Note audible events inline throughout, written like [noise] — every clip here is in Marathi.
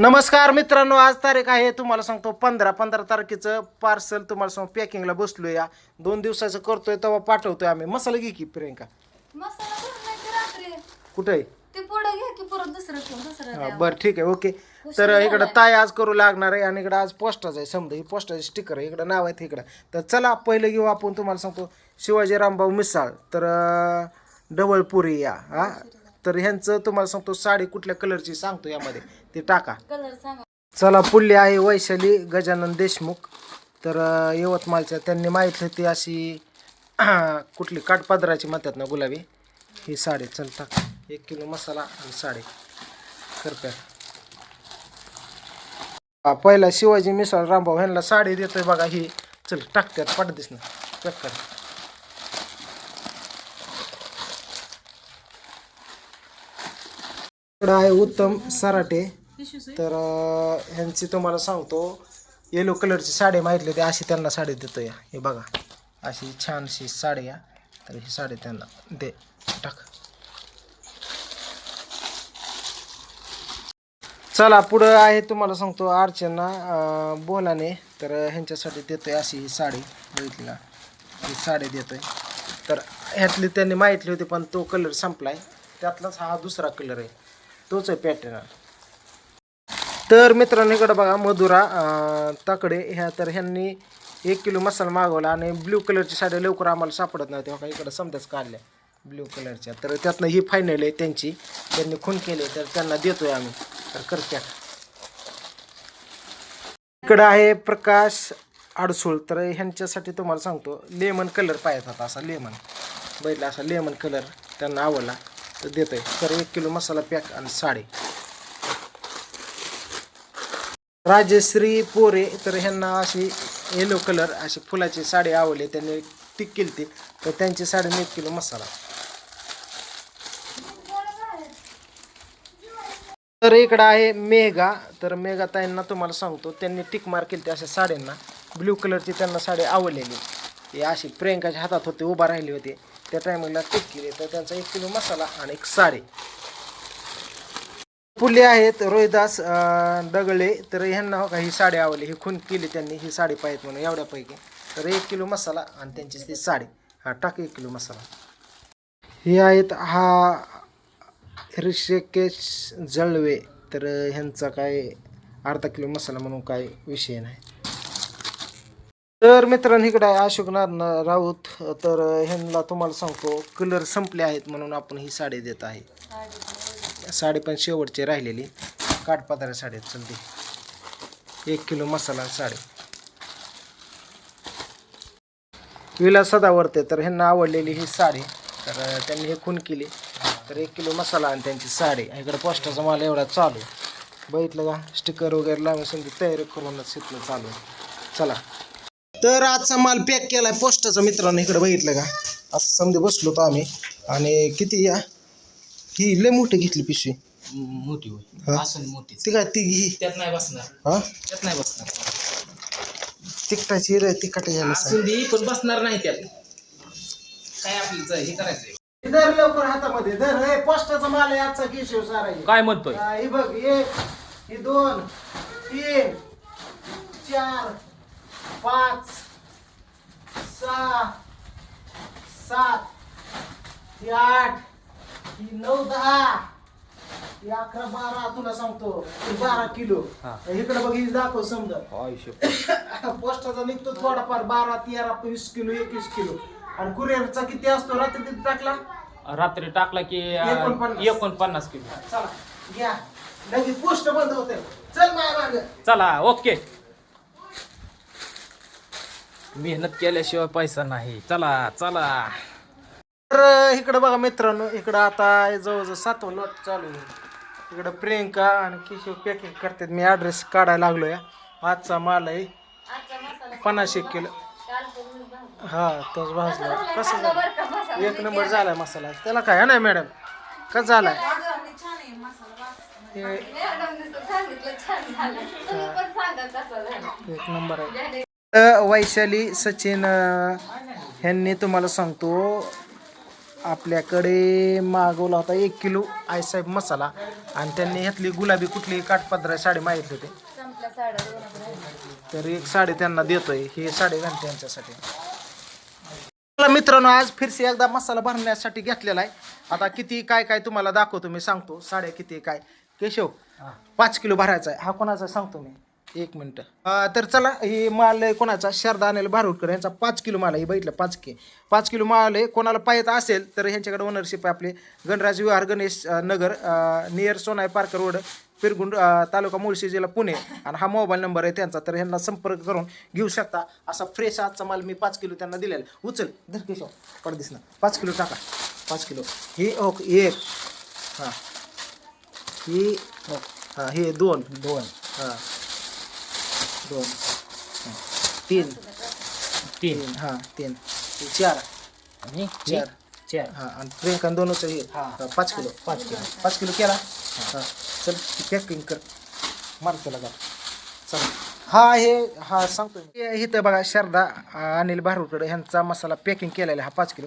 नमस्कार मित्रांनो आज तारीख आहे तुम्हाला सांगतो पंधरा पंधरा तारखेचं पार्सल तुम्हाला सांगतो पॅकिंगला बसलो या दोन दिवसाचं करतोय तेव्हा पाठवतोय आम्ही. मसाला घे की प्रियंका. मसाला भरून नाही की रात्री. कुठे आहे? ते पुढं घ्या की परत दुसरं ठेवून दुसरं द्या. बरं ठीक आहे ओके. तर इकडं ताय आज करू लागणार आहे आणि इकडं आज पोस्टाचं आहे समजा ही पोस्टाचे स्टिकर आहे इकडं नाव आहे इकडं. तर चला पहिलं घेऊ आपण तुम्हाला सांगतो शिवाजी रामभाऊ मिसाळ. तर डबल पुरी या हा. तर ह्यांचं तुम्हाला सांगतो साडी कुठल्या कलरची सांगतो यामध्ये. ते टाका. कलर सांगा. चला पुढली आहे वैशाली गजानन देशमुख. तर अं, यवतमाळच्या त्यांनी माहिती होती अशी [clears throat] कुठली काठपदराची म्हणतात ना गुलाबी. ही साडी चल टाक. एक किलो मसाला आणि साडी. करप्यात हा, पहिला शिवाजी मिसळ रामभाऊ ह्यांना साडी देतोय बघा ही. चल टाकत्यात पाठ दिस ना पॅक कर. इकडं आहे उत्तम सराटे. तर ह्यांची तुम्हाला सांगतो येलो कलरची साडी माहितली ते अशी त्यांना साडी देतो या हे बघा अशी छानशी साडी या तर ही साडी त्यांना दे टाक. चला पुढं आहे तुम्हाला सांगतो अर्चना बोलाने. तर ह्यांच्यासाठी देतोय अशी ही साडी बघितली. का ही साडी देतोय. तर ह्यातली त्यांनी माहितली होती पण तो कलर संपलाय. त्यातलाच हा दुसरा कलर आहे. तोच आहे पॅटर्न तर मित्रांनो इकडं बघा मधुरा ताकडे ह्या तर ह्यांनी एक किलो मसाला मागवला आणि ब्ल्यू कलरची साड्या लवकर आम्हाला सापडत नव्हत्या. बघा इकडं समजाच काढल्या ब्ल्यू कलरच्या तर त्यातनं ही फायनल आहे त्यांची. त्यांनी खून केले तर त्यांना देतोय आम्ही. तर करत्या इकडं आहे प्रकाश आडसूळ. तर ह्यांच्यासाठी तुम्हाला सांगतो लेमन कलर पाहिजे होता असा लेमन बैठला असा लेमन कलर त्यांना आवडला. तर देतोय. तर एक किलो मसाला पॅक आणि साडी. राजश्री पोरे तर ह्यांना अशी येलो कलर अशी फुलाची साडी आवडली. त्यांनी टिक केली ती. तर त्यांची साडी एक किलो मसाला. तर इकडं आहे मेघा. तर मेघा ताईंना तुम्हाला सांगतो त्यांनी टिक मार केली ती अशा साड्यांना. ब्ल्यू कलरची त्यांना साडी आवडलेली. ती अशी प्रियंकाच्या हातात होते उभा राहिली होती. त्या टायमिंगला टिक केली. तर त्यांचा एक किलो मसाला आणि एक साडी पुले आहेत रोहिदास दगळे तर ह्यांना काही का ही साडी आवडली. ही खून केली त्यांनी ही साडी पाहिजे म्हणून एवढ्यापैकी. तर एक किलो मसाला आणि त्यांची ती साडी. हा टाक एक किलो मसाला. हे आहेत हा ऋषिकेश जळवे. तर ह्यांचा काय अर्धा किलो मसाला म्हणून काय विषय नाही. तर मित्रांनो इकडे आहे अशोक नारायण राऊत. तर ह्यांना तुम्हाला सांगतो कलर संपले आहेत म्हणून आपण ही साडी देत आहे. साडी पण शेवटची राहिलेली. काठपाताऱ्या साडी आहेत, चलते एक किलो मसाला साडी. विला सदावरते तर ह्यांना आवडलेली ही साडी. तर त्यांनी हे खून केली. तर एक किलो मसाला आणि त्यांची साडी. इकडे पोस्टाचा माल एवढा चालू. आहे. बघितलं का? स्टिकर वगैरे लावून समजा तयारी करूनच इथलं चालू. आहे. चला. तर आजचा माल पॅक केलाय पोस्टाचा मित्रांनो इकडे बघितलं का? असं समजे बसलो होतो आम्ही. आणि किती या? ही लय मोठी घेतली पिशवी. मोठी हा? होय असं मोठी. ती काय ती घी त्यात नाही बसणार. हा? त्यात नाही बसणार. तिकटाची रे तिकट घ्यायला सांग. असून दे पण बसणार नाही त्यात. काय आपलं हे करायचंय धर लवकर हातामध्ये हे पोस्टाचा माल आहे आजचा केशव सारा काय म्हणतोय? ही बघ एक ही दोन तीन चार पाच सहा सात ही आठ ही नऊ दहा ही अकरा बारा तुला सांगतो ही बारा किलो. इकडे बघ ही दाखव समजा. [coughs] पोस्टाचा निघतो थोडाफार बारा तेरा वीस किलो एकवीस किलो. आणि कुरिअरचा किती असतो? रात्री किती टाकला? रात्री टाकला की एकोणपन्नास. एकोणपन्नास किलो. चला घ्या. लगेच पोस्ट बंद होते. चल माय माग. चला ओके. मेहनत केल्याशिवाय पैसा नाही. चला चला. तर इकडं बघा मित्रांनो इकडं आता जवळजवळ सातवं लॉट चालू आहे. इकडं प्रियंका आणि किशोर पॅकिंग करतात. मी ॲड्रेस काढायला लागलो या आजचा माल आहे आजचा मसाला पन्नास एक किलो. हा तोच भाजला. कसं झालं? एक नंबर झालाय मसाला. त्याला काय नाही मॅडम कसं झालाय एक नंबर आहे. वैशाली सचिन ह्यांनी तुम्हाला सांगतो आपल्याकडे मागवला होता एक किलो आईसाहेब मसाला. आणि त्यांनी ह्यातली गुलाबी कुठली? काठपदरा साडी मागितली होती. तर एक साडी त्यांना देतोय. ही साडी घालते यांच्यासाठी. चला मित्रांनो आज फिरसे एकदा मसाला भरण्यासाठी घेतलेला आहे. आता किती काय काय तुम्हाला दाखवतो मी सांगतो. साड्या किती काय? केशव पाच किलो भरायचा आहे. हा कोणाचा सांगतो मी. एक मिनटं. तर चला ही माल आहे कोणाचा? शारदा अनिल भारुडकर. यांचा पाच किलो माल आहे. बघितलं पाच के. पाच किलो माल आहे. कोणाला पाहिजे असेल तर ह्यांच्याकडे ओनरशिप आहे आपले Ganraj Vihar Ganesh Nagar near Sonai Parker road Pirangut तालुका मुळशी जिल्हा पुणे. आणि हा मोबाईल नंबर आहे त्यांचा. तर ह्यांना संपर्क करून घेऊ शकता. असा फ्रेश आजचा माल मी पाच किलो त्यांना दिलेला उचल. धर केशव पडदिस ना. पाच किलो टाका. पाच किलो. हे ओके एक. हां. ही हां हे दोन. दोन. हां. दोन. हां. तीन. तीन हां तीन. चार. आणि चार. चार. हां आणि प्रियंका दोनच हे. हां. पाच किलो. पाच किलो. पाच किलो केला? हां. चल पॅकिंग कर. मार त्याला का चल. हा हे हा सांगतो मी. हे इथं बघा शारदा अं, अनिल भारूकडे ह्यांचा मसाला पॅकिंग केलेला आहे हा पाच किलो.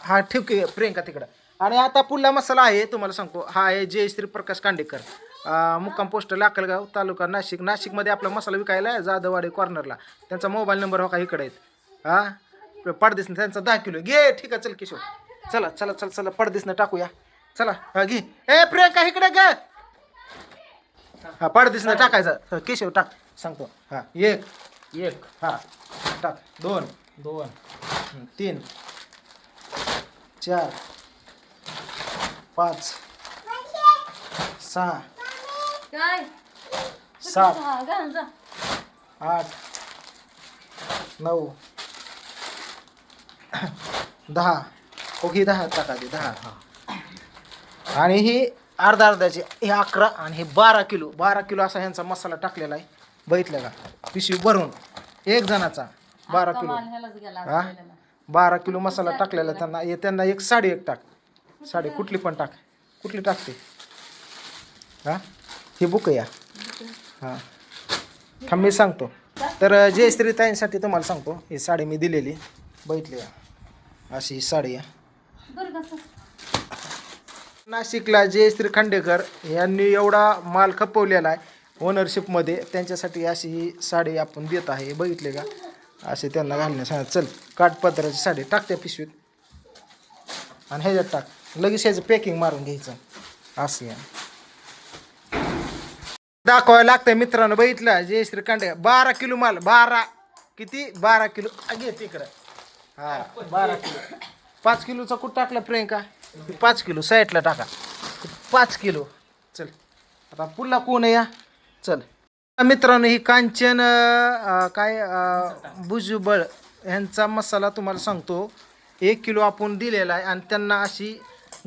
हा ठेव की प्रियंका तिकडं. आणि आता पुढला मसाला आहे तुम्हाला सांगतो. हा आहे जय श्री प्रकाश कांडेकर. मुक्काम पोस्ट लाकलगाव तालुका नाशिक. नाशिकमध्ये आपला मसाला विकायला आहे जाधववाडी कॉर्नरला त्यांचा मोबाईल नंबर हो का इकडे आहेत? हा? पडदिस त्यांचा दहा किलो घे ठीक आहे चल किशोर. चला चला चला चला पडदिसनं टाकूया. चला हा घे. ए प्रियंका इकडे ग. हा पडदिसनं टाकायचं. केशव टाक. सांगतो. हा एक. एक. हा टाक. दोन. दोन. तीन. चार. पाच. सहा. काय? सात. हा, घाल जा. आठ. नऊ. दहा. ओके दहा टाका दे दहा. आणि ही अर्धा अर्धाची हे अकरा आणि हे बारा किलो बारा किलो असा ह्यांचा मसाला टाकलेला आहे. बघितलं का? पिशवी भरून. एक जणाचा बारा किलो. कमाल ह्यालाच गेला आज हा. बारा किलो मसाला टाकलेला त्यांना. हे त्यांना एक साडी एक टाक. साडी कुठली पण टाक. कुठली टाकते? हा? हे बुक या. हां. थांब मी सांगतो. तर जय श्री ताईंसाठी तुम्हाला सांगतो ही साडी मी दिलेली. बघितली का? अशी ही साडी आहे. नाशिकला जय श्री खांडेकर यांनी एवढा माल खपवलेला आहे ओनरशिपमध्ये त्यांच्यासाठी अशी ही साडी आपण देत आहे. बघितले का? असे त्यांना घालण्या सांगा चल काठपत्राची साडी टाक त्या पिशवीत. आणि ह्याच्यात टाक. लगेच ह्याचं पॅकिंग मारून घ्यायचं. असं आहे. दाखवायला लागतंय मित्रांनो. बघितलं जय श्री बारा किलो माल बारा किती? बारा किलो. आ, घे तिकडं. हा बारा किलो. पाच किलोचा कुठं टाकला प्रियंका? पाच किलो. साईडला टाका. पाच किलो. चल. आता पुन्हा कोण आहे या? चल. मित्रांनो ही कांचन काय बुजुबळ भुजबळ मसाला तुम्हाला सांगतो. एक किलो आपण दिलेला आहे आणि त्यांना अशी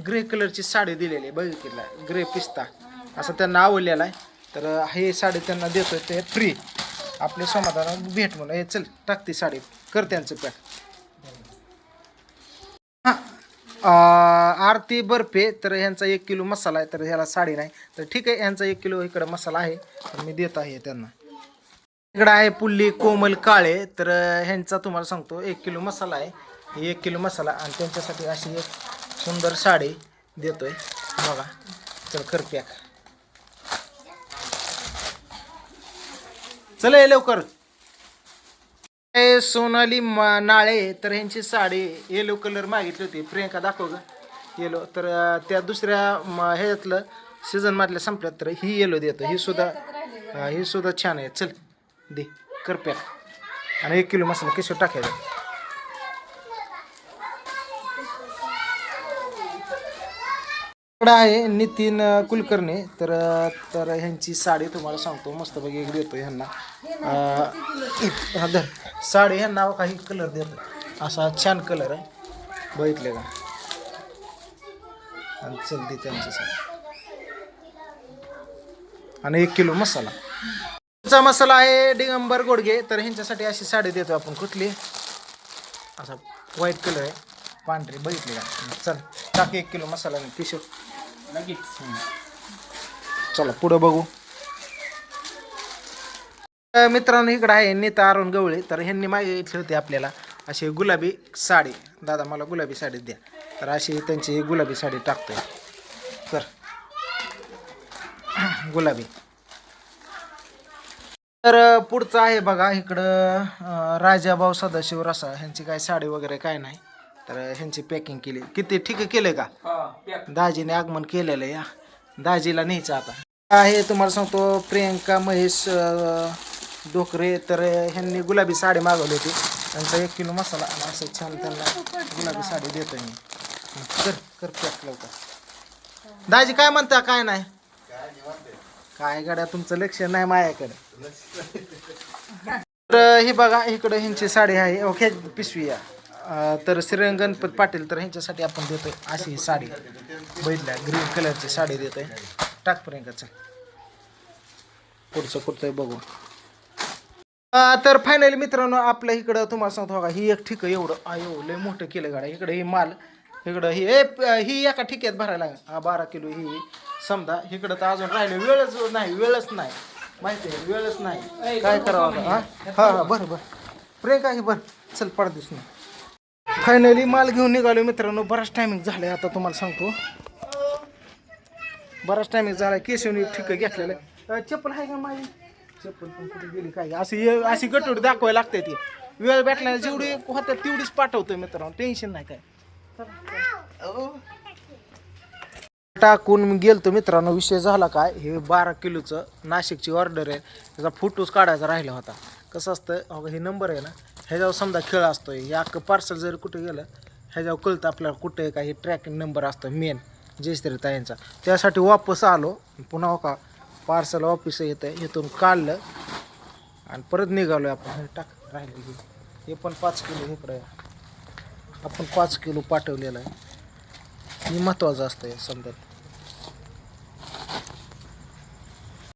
ग्रे कलरची साडी दिलेली आहे. बघितला ग्रे पिस्ता. असं त्यांना आवडलेला आहे. तर हे साडी त्यांना देतोय ते फ्री आपले समाधान भेट म्हणून. हे चल टाक ती साडी. कर त्यांचं पॅक हां. आरती बर्फे तर ह्यांचा एक किलो मसाला आहे तर ह्याला साडी नाही. तर ठीक आहे ह्यांचा एक किलो इकडं मसाला आहे. तर मी देत आहे त्यांना. इकडं आहे पुल्ली कोमल काळे तर ह्यांचा तुम्हाला सांगतो एक किलो मसाला आहे. हे एक किलो मसाला आणि त्यांच्यासाठी अशी एक सुंदर साडी देतोय. बघा. चल कर पॅक चला ये लवकर. सोनाली मा- नाळे तर ह्यांची साडी येलो कलर मागितली होती. प्रियंका दाखव ग. येलो तर त्या दुसऱ्या ह्याच्यातलं सीझन मधल्या संपल्यात तर ही येलो देतो. ही सुद्धा ही सुद्धा छान आहे. चल दे कर पॅक आणि एक किलो मसाला किशोर टाकायचा. कपडा आहे नितीन कुलकर्णी. तर तर ह्यांची साडी तुम्हाला सांगतो. मस्तपैकी एक देतो ह्यांना. हा साडी ह्यांना काही कलर देतो असा छान कलर आहे. बघितले का? आणि चल त्यांची साडी. आणि एक किलो मसाला. तुमचा मसाला आहे डिगंबर गोडगे. तर ह्यांच्यासाठी अशी साडी देतो आपण. कुठली? असा व्हाईट कलर आहे. पांढरी. बघितली का? चल टाक एक किलो मसाला आणि पिशव लगेच चला पुढं बघू. मित्रांनो इकडं आहे नीता अरुण गवळे. तर ह्यांनी मागितली होती आपल्याला अशी गुलाबी साडी. दादा मला गुलाबी साडी द्या. तर अशी त्यांची गुलाबी साडी टाकतोय. तर गुलाबी. तर पुढचं आहे बघा इकडं राजा राजाभाऊ सदाशिव रसा. ह्यांची काय साडी वगैरे काय नाही. तर ह्यांची पॅकिंग केली. किती? ठीक केले का? दाजीने आगमन केलेलं या. दाजीला न्यायचं आता. आहे तुम्हाला सांगतो प्रियंका महेश डोकरे तर ह्यांनी गुलाबी साडी मागवली होती. त्यांचा एक किलो मसाला असं छान त्यांना गुलाबी साडी देतो मी. कर कर पॅक लवकर. दाजी काय म्हणता काय नाही? काय गाड्या तुमचं लक्ष नाही माझ्याकडे. तर हे बघा इकडं ह्यांची साडी आहे. ओके पिशवी आहे. तर श्रीरंग गणपत पाटील तर ह्यांच्यासाठी आपण देतोय अशी ही साडी. बैठल्या ग्रीन कलरची साडी देतोय. टाक प्रियंकाचं पुढचं कुठचं बघू. तर फायनली मित्रांनो आपल्या इकडं तुम्हाला सांगतो बघा ही एक ठिक एवढं आयो लय मोठं केलं गाड्या. इकडं ही माल इकडं ही ए ही एका ठिक्यात भरायला हा बारा किलो ही समजा इकडं तर अजून राहिले. वेळच नाही वेळच नाही. माहिती आहे वेळच नाही. काय करावं हा? हा हा बरं बरं. प्रियंका ही बरं चल पडदिस नाही. फायनली माल घेऊन निघालो मित्रांनो. बराच टायमिंग झालाय आता तुम्हाला सांगतो. बराच टायमिंग झालाय. केशवनी ठिक घेतलेलं आहे. चप्पल आहे का माझी चप्पल पण कुठे गेली काय? अशी अशी गटोडी दाखवायला लागते ती. वेळ भेटला जेवढी होत्या तेवढीच पाठवतो मित्रांनो. टेन्शन नाही काय. टाकून मी गेलतो मित्रांनो. विषय झाला काय? हे बारा किलोचं नाशिकची ऑर्डर आहे. त्याचा फोटोच काढायचा राहिला होता. कसं असतं हे नंबर आहे ना? ह्याच्यावर समजा खेळ असतो या पार्सल जरी कुठे गेलं ह्याच्यावर कळतं आपल्याला कुठे काही ट्रॅकिंग नंबर असतो मेन जयश्री ताईंचा त्यासाठी वापस आलो पुन्हा हो का पार्सल ऑफिस येतं इथून काढलं आणि परत निघालो आपण हे टाक राहिले हे. पण पाच किलो इकडे आहे. आपण पाच किलो पाठवलेलं आहे हे महत्त्वाचं असतं आहे समजा